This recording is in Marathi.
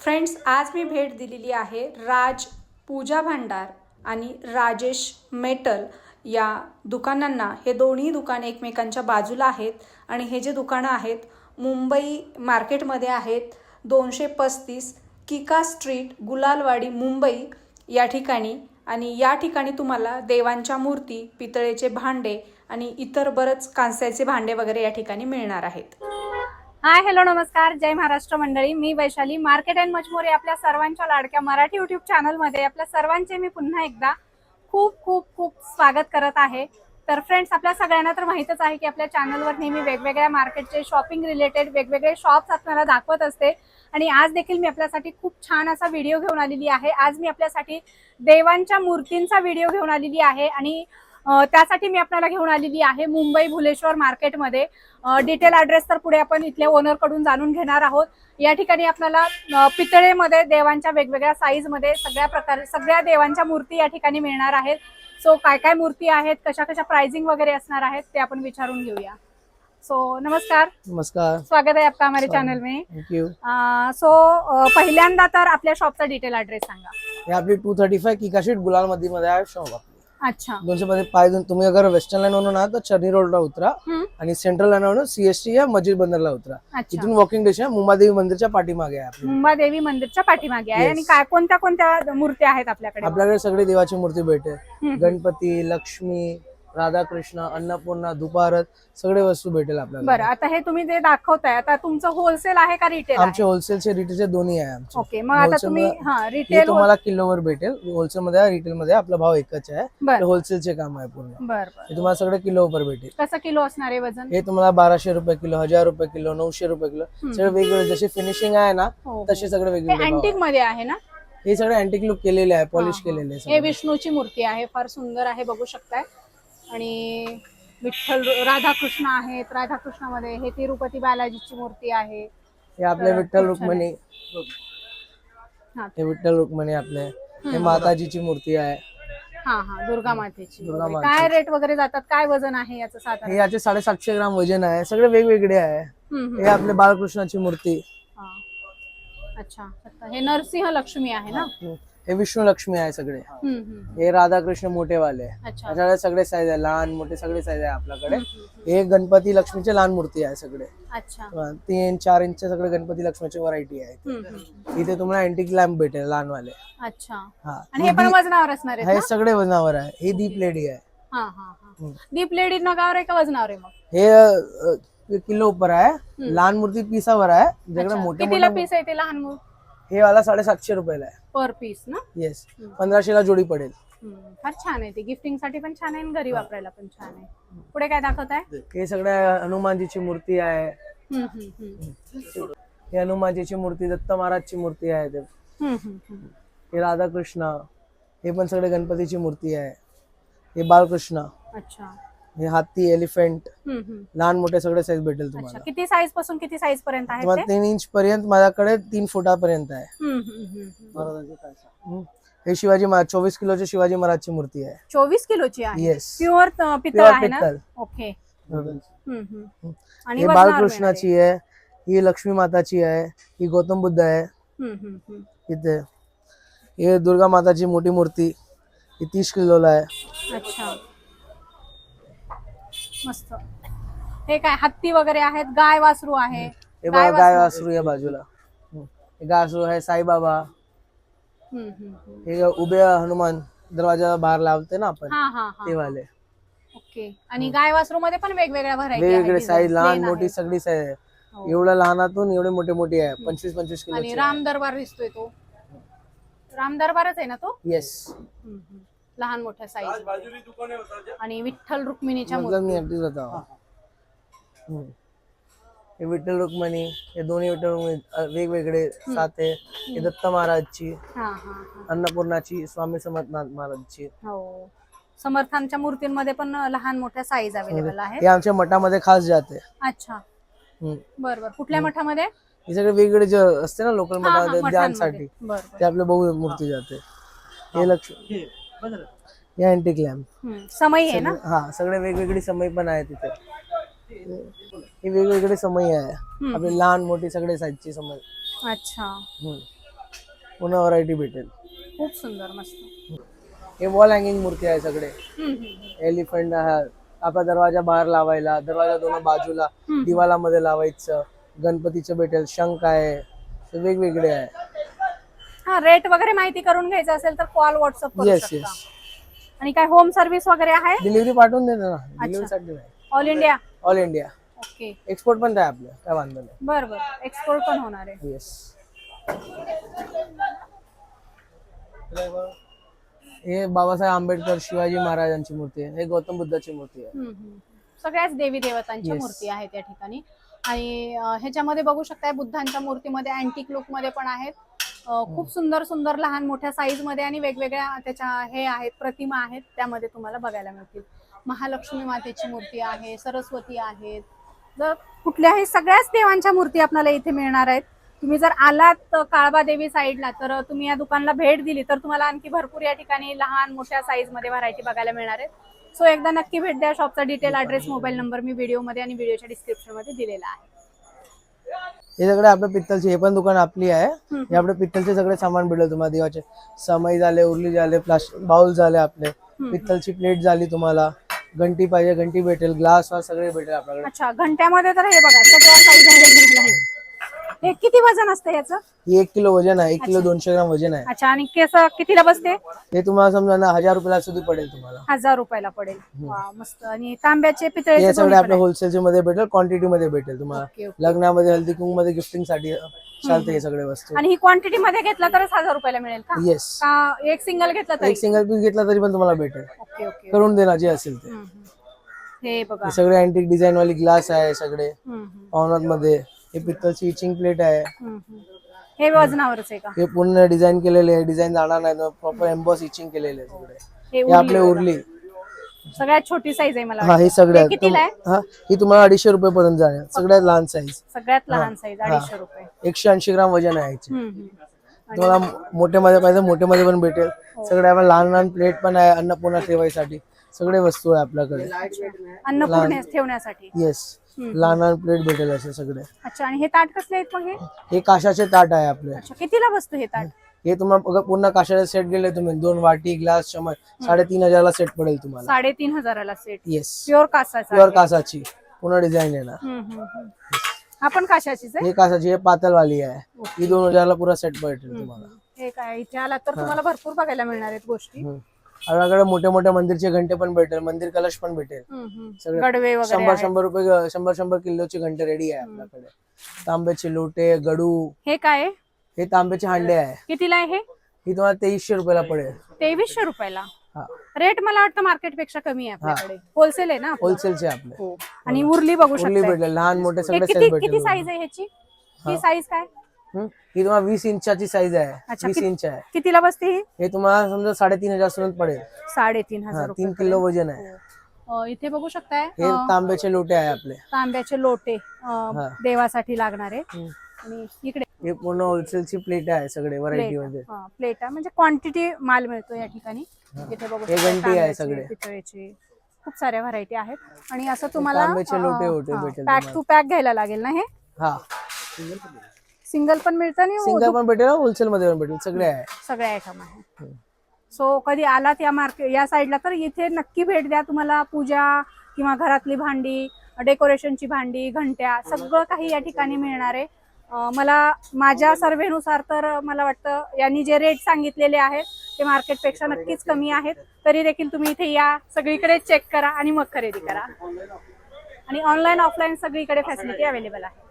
फ्रेंड्स आज मी भेट दिलेली आहे राज पूजा भांडार आणि राजेश मेटल या दुकानांना. हे दोन्ही दुकान एकमेकांच्या बाजूला आहेत आणि हे जे दुकानं आहेत मुंबई मार्केटमध्ये आहेत दोनशे पस्तीस किका स्ट्रीट गुलालवाडी मुंबई या ठिकाणी. आणि या ठिकाणी तुम्हाला देवांच्या मूर्ती पितळेचे भांडे आणि इतर बरंच कांस्याचे भांडे वगैरे या ठिकाणी मिळणार आहेत. हाय हॅलो नमस्कार. जय महाराष्ट्र मंडळी. मी वैशाली. मार्केट अँड मजमोरी आपल्या सर्वांच्या लाडक्या मराठी युट्यूब चॅनलमध्ये आपल्या सर्वांचे मी पुन्हा एकदा खूप खूप खूप स्वागत करत आहे. तर फ्रेंड्स आपल्या सगळ्यांना तर माहीतच आहे की आपल्या चॅनलवर नेहमी वेगवेगळ्या मार्केटचे शॉपिंग रिलेटेड वेगवेगळे शॉप्स आपल्याला दाखवत असते. आणि आज देखील मी आपल्यासाठी खूप छान असा व्हिडिओ घेऊन आलेली आहे. आज मी आपल्यासाठी देवांच्या मूर्तींचा व्हिडिओ घेऊन आलेली आहे. आणि त्यासाठी मी आपल्याला घेऊन आलेली आहे मुंबई भुलेश्वर मार्केटमध्ये. डिटेल ॲड्रेस तर पुढे आपण इथल्या ओनरकडून जाणून घेणार आहोत. या ठिकाणी आपल्याला पितळेमध्ये देवांच्या वेगवेगळ्या साईजमध्ये सगळ्या प्रकारे सगळ्या देवांच्या मूर्ती या ठिकाणी मिळणार आहेत. सो काय काय मूर्ती आहेत कशा कशा प्राइसिंग वगैरे असणार आहेत ते आपण विचारून घेऊया. सो नमस्कार. नमस्कार. स्वागत है आपका हमारे. चैनल में. सो पहिल्यांदा तर आपल्या शॉपचा डिटेल ॲड्रेस सांगा. हे आपली two thirty five Kika street Gulal मध्ये आहे शॉप अच्छा. दोनशे मध्ये पाय दोन तुम्ही अगर वेस्टर्न लाईन वरून आहात तर चर्नी रोडला उतरा. आणि सेंट्रल लाईन वरून सीएसटी या मस्जिद बंदरला उतरा. इथून वॉकिंग डिस्टन्स मुंबादेवी मंदिरच्या पाठीमागे आहे मुंबादेवी मंदिरच्या पाठीमागे आहे. आणि काय कोणत्या कोणत्या मूर्त्या आहेत आपल्याकडे? आपल्याकडे सगळी देवाची मूर्ती भेटेल. गणपती लक्ष्मी राधाकृष्ण अन्नपूर्णा दुपारत सगळे वस्तू भेटेल बरं आपल्याला आता हे तुम्ही जे दाखवताय आता तुमचं होलसेल आहे का रिटेल आमचे होलसेलचे रिटेलचे दोन्ही आहे आमचे. ओके मग आता तुम्ही हा हे रिटेल तुम्हाला किलोवर भेटेल. होलसेल मध्ये रिटेल मध्ये आपला भाव एकच आहे. बर. होलसेलचे काम आहे पूर्ण. बर बर. हे तुम्हाला सगळे किलोवर भेटेल. कसं किलो असणार आहे वजन? हे तुम्हाला बाराशे रुपये किलो हजार रुपये किलो नऊशे रुपये किलो. सगळे वेगवेगळे. जसे फिनिशिंग आहे ना हो, तसे सगळे हे वेगवेगळे भाव अँटिक आहे. मध्ये आहे ना? हे सगळे अँटिक लुक केलेले आहे पॉलिश हा, हा. केलेले आहे हे सगळे. विष्णूची मूर्ती आहे फार सुंदर आहे बघू शकताय. आणि विठ्ठल राधाकृष्ण आहेत. राधाकृष्णामध्ये हे तिरुपती बालाजीची मूर्ती आहे. हे आपले तर विठ्ठल खूप छान रुक्मिणी. हा हे विठ्ठल रुक्मिणी आपले. हे माताजीची मूर्ती आहे. हा हा दुर्गा मातेची. दुर्गा वगैरे. मातेची. काय रेट वगैरे जातात? काय वजन आहे याचं हे साधारण याचे साडेसातशे ग्राम वजन आहे. सगळे वेगवेगळे आहे. हम्म, हम्म. हे आपले बाळकृष्णाची मूर्ती. हा. अच्छा. अच्छा. हे नरसिंह लक्ष्मी आहे ना? हे विष्णू लक्ष्मी आहे सगळे. हे. राधाकृष्ण मोठेवाले अच्छा. त्याच्याकडे सगळे साईज आहे लहान मोठे सगळे साईज आहे आपल्याकडे. हे गणपती लक्ष्मीचे लहान मूर्ती आहे सगळे. अच्छा. तीन चार इंच सगळे गणपती लक्ष्मीची व्हरायटी आहे. इथे. तुम्हाला अँटिक लॅम्प भेटेल लहानवाले. अच्छा. हा. हे हे सगळे वजनावर आहे. ही दीप लेडी आहे. हा हा हा. दीप लेडी नगावर आहे का वजनावर आहे मग? हे किलो ऊपर आहे. लहान मूर्ती पिसावर आहे. जगडे मोठे पीस आहे ते लहान मूळ हे वाला साडेसातशे रुपयाला आहे. पर पीस ना? येस. पंधराशेला जोडी पडेल. हम्म. फार छान आहे ते. गिफ्टिंगसाठी पण छान आहे आणि घरी वापरायला पण छान आहे. पुढे काय दाखवत आहे? हे सगळे हनुमानजीची मूर्ती आहे. हे हनुमानजीची मूर्ती दत्त महाराजची मूर्ती आहे ते. हे राधाकृष्ण. हे पण सगळे गणपतीची मूर्ती आहे. हे बाळकृष्ण. अच्छा. हे हाती एलिफंट. लहान मोठे सगळे साईज भेटेल तुम्हाला. किती साईजपासून किती साईज पर्यंत आहे तुम्हाला तीन इंच पर्यंत माझ्याकडे तीन फुटापर्यंत आहे. हे शिवाजी महाराज चोवीस किलोचे शिवाजी महाराजची मूर्ती आहे. चोवीस किलोची आहे? येस प्युअर पितळ आहे ना. ओके हे. आणि बाळकृष्णाची आहे ही लक्ष्मी माताची आहे ही गौतम बुद्ध आहे. इथे. हे दुर्गा माताची मोठी मूर्ती ही तीस किलोला आहे. अच्छा. मस्त. हे काय हत्ती वगैरे आहेत गाय वासरू आहे. हे बघा गाय वासरू. या बाजूला. हे गाय वासरू आहे साईबाबा. हम्म, हम्म, हम्म. हे उभे हनुमान दरवाजा बाहेर लावते ना आपण हा हा हा. ते वाले. ओके. आणि गाय वासरू मध्ये पण वेगवेगळ्या व्हरायटी वेगवेगळे साईज लहान मोठी सगळी साईज आहे. हो. एवढ्या लहानातून एवढे मोठे मोठी आहे. पंचवीस पंचवीस आणि किलो राम दरबार दिसतोय तो. राम दरबारच आहे ना तो? येस हम्म. लहान मोठ्या साईज आणि विठ्ठल रुक्मिणीच्या मतलब मी अगदीच होता. हे विठ्ठल रुक्मणी हे दोन्ही विठ्ठल रुक्मिणी वेगवेगळे साते. हे दत्त महाराजची हा हा हा. अन्नपूर्णाची स्वामी समर्थनाथ महाराजची. हो. समर्थांच्या मूर्तींमध्ये पण लहान मोठ्या साईज अवेलेबल आहेत. हे आमच्या मठामध्ये खास जाते. अच्छा. हम्म. बर बर. कुठल्या मठामध्ये? हे सगळे वेगवेगळे जे असते ना लोकल मठामध्ये. ध्यानसाठी. ते आपले बहु मूर्ती जाते. हे लक्ष हे अँटिक लॅम्प हम्म. समई आहे ना? हा सगळे वेगवेगळी समय पण आहे तिथे हे वेगवेगळे समय आहे. आपले लहान मोठी सगळे साईजची समय. अच्छा. हम्म. पूर्ण व्हरायटी भेटेल. खूप सुंदर मस्त. हे वॉल हँगिंग मूर्ती आहे सगळे. हम्म, हम्म, एलिफंट आपला दरवाजा बाहेर लावायला दरवाजा दोन बाजूला दिवालामध्ये लावायचं गणपतीचं भेटेल शंख आहे ते वेगवेगळे आहे. हा रेट वगैरे माहिती करून घ्यायचं असेल तर कॉल व्हॉट्सअप करू येस शकता. येस आणि काय होम सर्व्हिस वगैरे आहे? डिलिव्हरी पाठवून देतो ना. डिलिव्हरीसाठी नाही. All India all India okay export पण आहे आपलं काय वांधो नाही. बर बर. एक्सपोर्ट पण होणार आहे. येस हे बाबासाहेब आंबेडकर शिवाजी महाराजांची मूर्ती आहे. हे गौतम बुद्धाची मूर्ती आहे. हम्म, हम्म. सगळ्याच देवी देवतांच्या Yes. मूर्ती आहेत या ठिकाणी. आणि ह्याच्यामध्ये बघू शकताय बुद्धांच्या मूर्तीमध्ये अँटिक लुकमध्ये पण आहेत. खूप सुंदर सुंदर लहान मोठ्या साईजमध्ये आणि वेगवेगळ्या त्याच्या हे आहेत प्रतिमा आहेत त्यामध्ये तुम्हाला बघायला मिळतील. महालक्ष्मी मातेची मूर्ती आहे सरस्वती आहेत. जर कुठल्याही सगळ्याच देवांच्या मूर्ती आपल्याला इथे मिळणार आहेत. तुम्ही जर आलात काळबा देवी साईडला तर तुम्ही या दुकानला भेट दिली तर तुम्हाला आणखी भरपूर या ठिकाणी लहान मोठ्या साईजमध्ये व्हरायटी बघायला मिळणार आहेत. सो एकदा नक्की भेट द्या शॉपचा डिटेल ऍड्रेस मोबाईल नंबर मी व्हिडिओमध्ये आणि व्हिडिओच्या डिस्क्रिप्शनमध्ये दिलेला आहे. हे सगळे आपल्या पित्तलचे हे पण दुकान आपली आहे. हे आपले पित्तलचे सगळे सामान भेटेल तुम्हाला देवाचे. समई झाले उरली झाले प्लास्टिक बाउल झाले आपले. पित्तलची प्लेट झाली तुम्हाला. घंटी पाहिजे घंटी भेटेल ग्लास सगळे भेटेल आपल्याकडे. अच्छा घंट्यामध्ये तर हे बघा सगळ्या साईज आहे हे किती वजन असतं याचं? ही एक किलो वजन आहे एक किलो दोनशे ग्राम वजन आहे. अच्छा आणि केस कितीला बसते? हे तुम्हाला समजा ना हजार रुपयाला सुद्धा पडेल तुम्हाला. हजार रुपयाला पडेल. वा मस्त. आणि तांब्याचे हे दोन्ही सगळे आपल्या. होलसेलच्या मध्ये भेटेल क्वांटिटी मध्ये भेटेल तुम्हाला. लग्नामध्ये हल्दी कुंकू मध्ये गिफ्टिंगसाठी चालते हे सगळे वस्तू. आणि ही क्वांटिटी मध्ये घेतला तरच हजार रुपयाला मिळेल का? येस का एक सिंगल घेतला तरी? एक सिंगल पीस घेतला तरी पण तुम्हाला भेटेल. Okay okay. करून देणार जे असेल ते. हम्म, हम्म. हे बघा. हे सगळे अँटिक डिझाईन वाली ग्लास आहे सगळे. हम्म, हम्म, पावनात मध्ये. हे पित्तलची इचिंग प्लेट आहे. हे वजनावरच आहे का? हे पूर्ण डिझाईन केलेले आहे. डिझाईन जाणार नाही. प्रॉपर एम्बॉस इचिंग केलेले आहे सगळे. हे हे आपले उरली. उरली. सगळ्यात छोटी साईज आहे मला हा वाटतं. हे सगळे हे आहेत. कितीला आहे? हा ही तुम्हाला अडीचशे रुपये पर्यंत जाणार सगळ्यात लहान साईज सगळ्यात लहान साईज अडीचशे रुपये. एकशे ऐंशी ग्राम वजन आहे याचे. हम्म, हम्म. तुम्हाला मोठे मध्ये पाहिजे मोठे मध्ये पण भेटेल. हो. सगळे आपण लहान लहान प्लेट पण आहे अन्नपूर्णा ठेवायसाठी सगळे वस्तू आहे आपल्याकडे. अन्नपूर्णे ठेवण्यासाठी. येस लहान लहान प्लेट भेटेल असे सगळे. अच्छा आणि हे ताट कसले आहेत मग हे? हे काशाचे ताट आहे आपले. अच्छा कितीला बसतो हे ताट? हे तुम्हाला बघा पूर्ण काशाचे सेट गेले तुम्ही. दोन वाटी ग्लास चमच साडेतीन हजारला सेट पडेल तुम्हाला. साडेतीन हजाराला सेट येस प्युअर कासाचा प्युअर कासाची. पूर्ण डिझाईन येणार हम्म, हम्म, हम्म. हा पण काशाचीच आहे? हे कासाची हे पातळवाली आहे. ही दोन हजारला पुरा सेट भेटेल तुम्हाला. हे काय इथे आला तर तुम्हाला भरपूर बघायला मिळणार आहेत गोष्टी. हम्म. आपल्याकडे मोठे मोठे मंदिरचे घंटे पण भेटेल मंदिर कलश पण भेटेल. गडवे वगैरे शंभर आहेत. शंभर रुपये शंभर शंभर किलोचे घंटे रेडी आहे आपल्याकडे. तांब्याचे लोटे गडू. हे काय? आहे? हे तांब्याचे हांडे आहे. कितीला आहे हे? ही तुम्हाला तेवीसशे रुपयाला पडेल. तेवीसशे रुपयाला? हा. रेट मला वाटतं मार्केटपेक्षा कमी आहे आपल्याकडे. होलसेल आहे ना आपलं? होलसेलचे आपले. हो. आणि उरली बघू उरली शकता भेटेल. लहान मोठे हे सगळे किती सेट किती भेटेल साईज आहे ह्याची? ही. साईज काय? हम्म. ही तुम्हाला वीस इंचाची साईज आहे. वीस इंच आहे. कितीला बसते ही? हे तुम्हाला समजा साडेतीन हजार सुद्धा पडेल. साडेतीन हा, हजार तीन किलो वजन आहे. अं, इथे बघू शकताय हे तांब्याचे लोटे आहे आपले. तांब्याचे लोटे हा. देवासाठी लागणारे. आणि इकडे हे पूर्ण होलसेलची प्लेट आहे सगळे व्हरायटी मध्ये. प्लेट म्हणजे क्वांटिटी माल मिळतो या ठिकाणी. इथे बघू हे घंटी आहे सगळे. पितळेचे खूप साऱ्या व्हरायटी आहेत. आणि असं तुम्हाला पॅक टू पॅक घ्यायला लागेल ना हे? हा. सिंगल पण मिळतं आणि सिंगल पण भेटेल होलसेल मध्ये पण भेटेल. सगळे आहे. सगळे आयटम आहे. सो कधी आलात या मार्केट या साईडला तर इथे नक्की भेट द्या तुम्हाला पूजा किंवा घरातली भांडी डेकोरेशनची भांडी घंट्या सगळं काही या ठिकाणी मिळणार आहे. मला माझ्या सर्वेनुसार तर मला वाटतं यांनी जे रेट सांगितलेले आहेत ते मार्केटपेक्षा नक्कीच कमी आहेत. तरी देखील तुम्ही इथे या सगळीकडे चेक करा आणि मग खरेदी करा. आणि ऑनलाईन ऑफलाईन सगळीकडे फॅसिलिटी अवेलेबल आहे.